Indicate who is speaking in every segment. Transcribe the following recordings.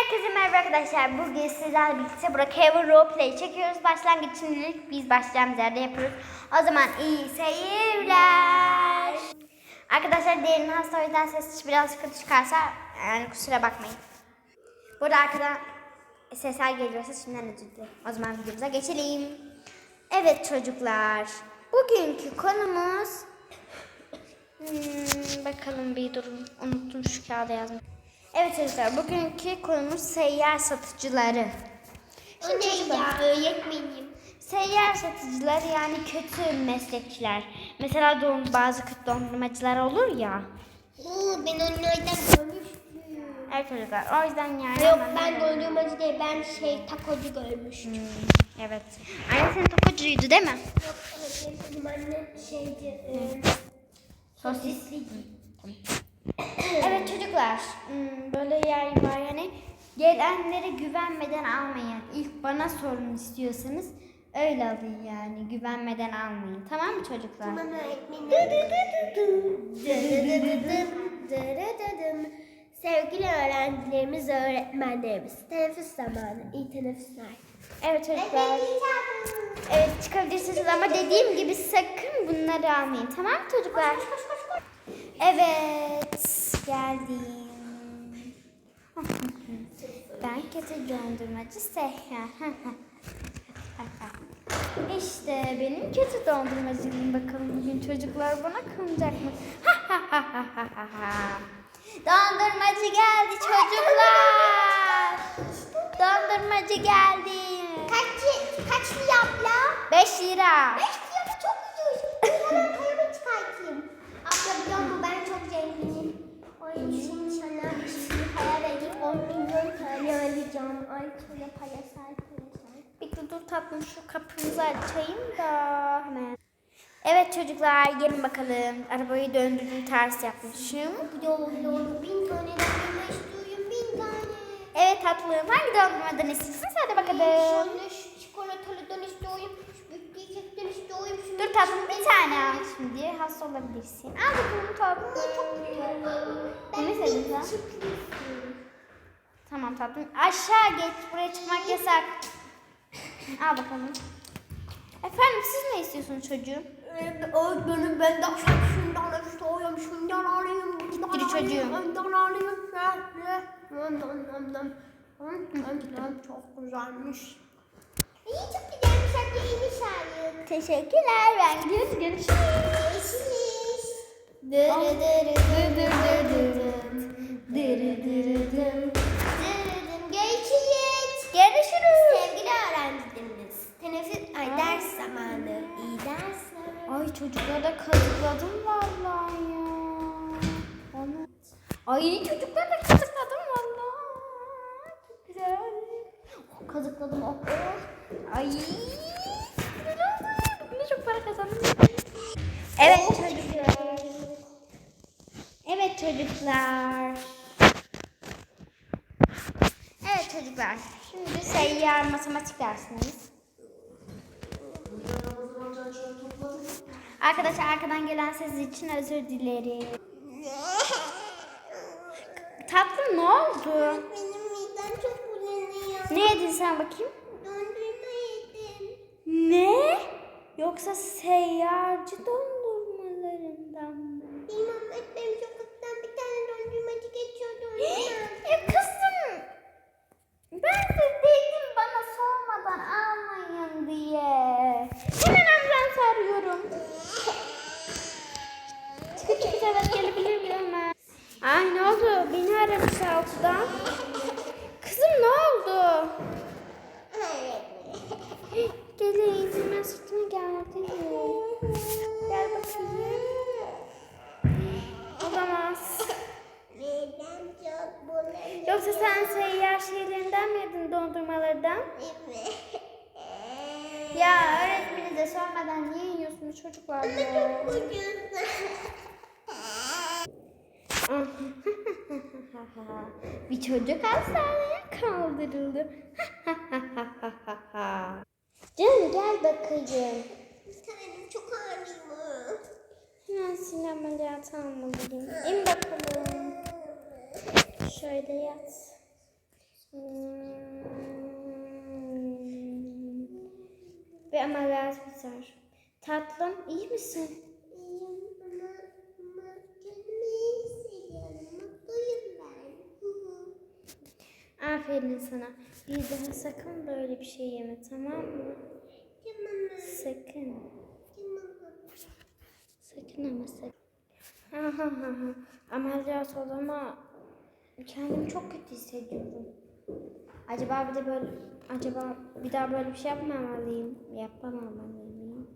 Speaker 1: Herkese merhaba arkadaşlar. Bugün sizlerle birlikte Burak Haven Roleplay çekiyoruz. Başlangıç şimdilik biz başlayacağımız yerde yapıyoruz. O zaman iyi seyirler. Arkadaşlar diğerinin hasta o yüzden ses biraz kötü çıkarsa yani kusura bakmayın. Burada arkadan sesler geliyorsa şimdiden özür dilerim. O zaman videomuza geçelim. Evet çocuklar. Bugünkü konumuz Hmm, bakalım bir durun. Unuttum şu kağıda yazmayı. Evet çocuklar bugünkü konumuz seyyar satıcıları.
Speaker 2: O ne ya öğretmenim?
Speaker 1: Seyyar satıcılar yani kötü meslekçiler. Mesela don, bazı kötü dondurmacılar olur ya.
Speaker 2: Oo, ben onlardan görmüştüm.
Speaker 1: Evet çocuklar o yüzden yani.
Speaker 2: Yok ben dondurmacı değil ben şey takocu görmüştüm.
Speaker 1: Hmm, evet. Anne senin topacıydı değil mi?
Speaker 2: Yok öğretmenim annem şeydi. E,
Speaker 1: Sosisliydi. evet çocuklar hmm, böyle yer var yani gelenlere güvenmeden almayın. İlk bana sorun istiyorsanız öyle alın yani güvenmeden almayın. Tamam mı çocuklar?
Speaker 2: tamam öğretmenim. Sevgili öğrencilerimiz, öğretmenlerimiz. Teneffüs zamanı. İyi teneffüsler.
Speaker 1: Evet çocuklar. Evet çıkabilirsiniz ama dediğim gibi sakın bunları almayın. Tamam mı çocuklar? Evet geldim. Ben kötü dondurmacı Sehra. işte benim kötü dondurmacılığım bakalım bugün çocuklar bana kılacak mı? Dondurmacı geldi çocuklar. Dondurmacı geldi.
Speaker 2: Kaç, kaç lira abla?
Speaker 1: 5 lira.
Speaker 2: Beş lira çok ucuz. Hemen paramı çıkartayım. Abla biliyor musun ben çok zenginim. Ay şimdi sana şimdi para verip 10 milyon tane alacağım. Ay şöyle para say.
Speaker 1: Bir dur, tatlım şu kapımızı açayım da hemen. Evet çocuklar gelin bakalım. Arabayı döndürdüm ters yapmışım.
Speaker 2: Yol yol bin tane dondurma bin tane.
Speaker 1: Evet tatlım hangi dondurmadan istiyorsun? Hadi bakalım.
Speaker 2: Şöyle şu çikolatalıdan istiyorum. Şu büyük kekten istiyorum.
Speaker 1: Dur tatlım bir tane al şimdi. Hasta olabilirsin. Al bakalım tatlım.
Speaker 2: çok güzel.
Speaker 1: Ne senin sen?
Speaker 2: istiyorum.
Speaker 1: Tamam tatlım. Aşağı geç. Buraya çıkmak yasak. Al bakalım. Efendim siz ne istiyorsunuz çocuğum?
Speaker 2: Öğretmenim ben de şundan istiyorum, şundan alayım,
Speaker 1: Gidi çocuğum.
Speaker 2: ondan alayım. Çok güzelmiş. İyi çok güzelmiş hadi iyiymiş hayır.
Speaker 1: Teşekkürler. Ben. Görüşürüz. Dırı dırı
Speaker 2: Ay
Speaker 1: çocukları da kazıkladım vallahi ya. Onu... Ay çocukları da kazıkladım vallahi. Çok güzel. Oh, kazıkladım oh. oh. Ay. Güzel oldu. Bugün çok para kazandım. Evet çocuklar. Evet çocuklar. Evet çocuklar. Şimdi seyyar matematik dersindeyiz. Arkadaşlar arkadan gelen ses için özür dilerim. Tatlım ne oldu?
Speaker 2: Benim midem çok bulanıyor.
Speaker 1: Ne yedin sen bakayım?
Speaker 2: Dondurma yedim.
Speaker 1: Ne? Yoksa seyyarcı dondurmalarından mı?
Speaker 2: Bilmem öğretmenim sokaktan bir tane dondurmacı geçiyordu. ondan.
Speaker 1: ya kızım. Ben siz dedim bana sormadan almayın diye. Hemen ambulans arıyorum. Çıkı çıkı evet gelebilir miyim hemen? Ay ne oldu? Beni altıdan. Kızım ne oldu? Gelin hemen sırtıma geldi. Gel bakayım. Olamaz.
Speaker 2: Çok.
Speaker 1: Yoksa sen seyyar şeylerinden mi yedin dondurmalardan?
Speaker 2: Evet.
Speaker 1: Ya öğretmeni de sormadan niye yiyorsunuz çocuklar ya?
Speaker 2: Ucuz.
Speaker 1: Bir çocuk hastaneye kaldırıldı. Canım gel bakayım.
Speaker 2: Tanem çok ağrıyor.
Speaker 1: Hemen sinir ameliyatı almalıyım. İn bakalım. Şöyle yat. Hmm. Ve ameliyat biter. Tatlım iyi misin?
Speaker 2: İyiyim ama, ama kendimi iyi hissediyorum. Mutluyum ben. Hı hı.
Speaker 1: Aferin sana. Bir daha sakın böyle bir şey yeme tamam mı?
Speaker 2: Tamam.
Speaker 1: Sakın.
Speaker 2: Tamam.
Speaker 1: Sakın ama sakın. Ha ha ha ama kendimi çok kötü hissediyorum. Acaba bir de böyle acaba bir daha böyle bir şey yapmamalıyım. Yapmamalıyım.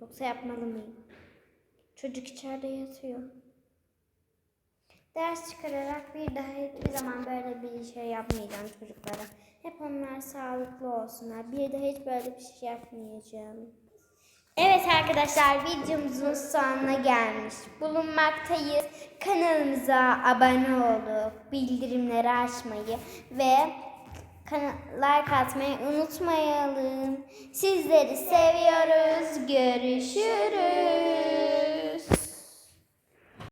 Speaker 1: Yoksa yapmalı mıyım? Çocuk içeride yatıyor. Ders çıkararak bir daha hiçbir zaman böyle bir şey yapmayacağım çocuklara. Hep onlar sağlıklı olsunlar. Bir daha hiç böyle bir şey yapmayacağım. Evet arkadaşlar videomuzun sonuna gelmiş bulunmaktayız. Kanalımıza abone olup bildirimleri açmayı ve like atmayı unutmayalım. Sizleri seviyoruz. Görüşürüz.